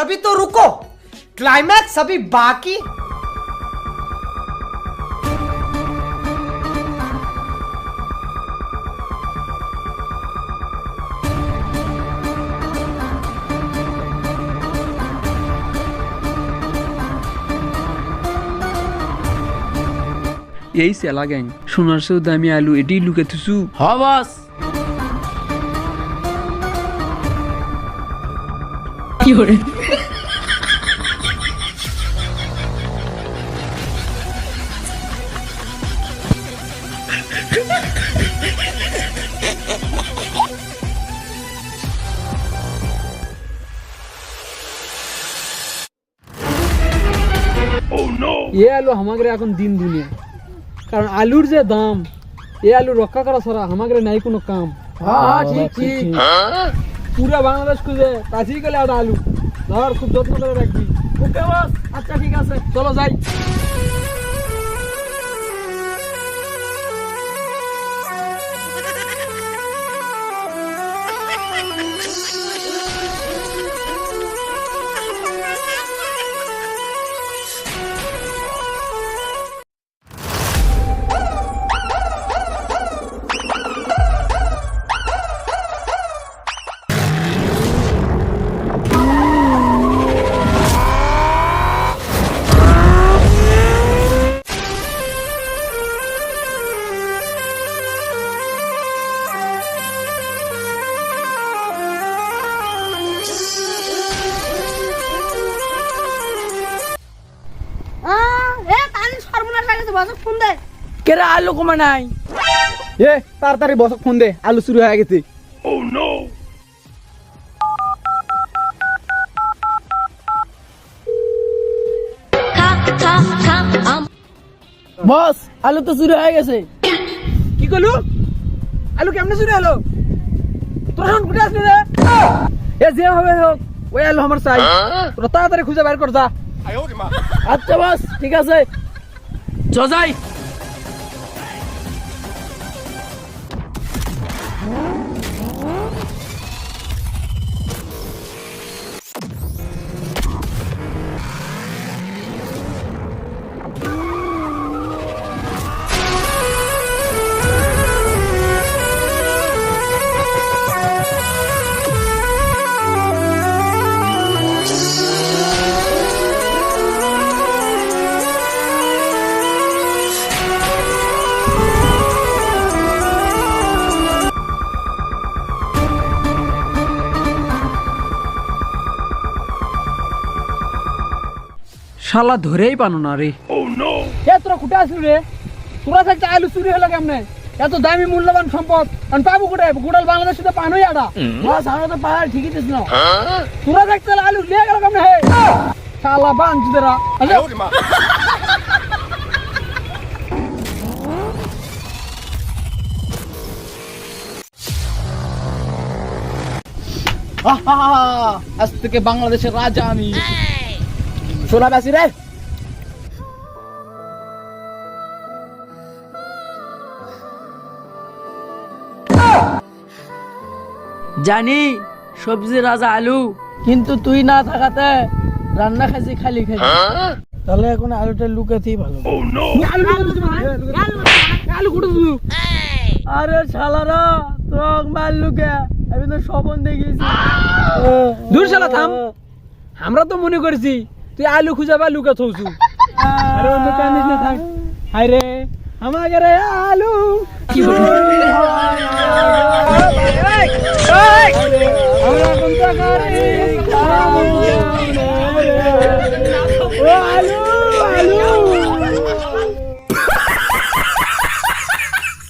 अभी तो रुको क्लाइमैक्स अभी बाकी এই সেলা গ্যাং সোনার সৌ দামি আলু এটি লুকে থুসু হ বস এ আলু আমাদের এখন দিন দুনিয়া কারণ আলুর যে দাম এ আলু রক্ষা করা ছাড়া আমাদের নাই কোনো কাম হ্যাঁ ঠিক ঠিক পুরা বাংলাদেশ খুঁজে, কাছেই গেলে আর আলু। ধর, খুব যত্ন করে রাখবি। ওকে, বস। আচ্ছা ঠিক আছে। চলো, যাই। সর্বনাশ হয়ে গেছে বসে ফোন দে। কেরে আলু কমা নাই? এ তাড়াতাড়ি বসক ফোন দে আলু শুরু হয়ে গেছে। বস আলু তো শুরু হয়ে গেছে। কি করলু আলু কেমনে শুরু হলো? তোর এখন কোথায় আসলি রে? এ যে হবে হোক ওই আলু আমার চাই। তোরা তাড়াতাড়ি খুঁজে বের কর যা। আচ্ছা বস ঠিক আছে। চ যাই শালা ধরেই পানো না রে। এ তোরা কোথায় আসলি রে? তোরা থাকতে আলু চুরি হলো কেমনে? এত দামি মূল্যবান সম্পদ। আমি পাবো কোথায় গোটাল বাংলাদেশে তো পানোই আটা। বাস আমরা তো পাহাড় ঠিকই দিস না তোরা থাকতে আলু লিয়ে গেল কেমনে? হে! শালা বাঞ্চ দেরা আজ থেকে বাংলাদেশের রাজা আমি। সোনা বাসি রে। জানি সবজি রাজা আলু। কিন্তু তুই না থাকাতে রান্না খাইছি খালি খালি তাহলে এখন আলুটা লুকাতেই ভালো। দিলু আরে শালারা তোর মাল লুকে। আমি তো স্বপন দেখেছি দূর শালা থাম। আমরা তো মনে করছি তুই আলু খুঁজে বা লুকা থৌছু। আরে অন্য কানিস না থাক। হাই রে আমাকে রে আলু কি আমরা কোনটা করি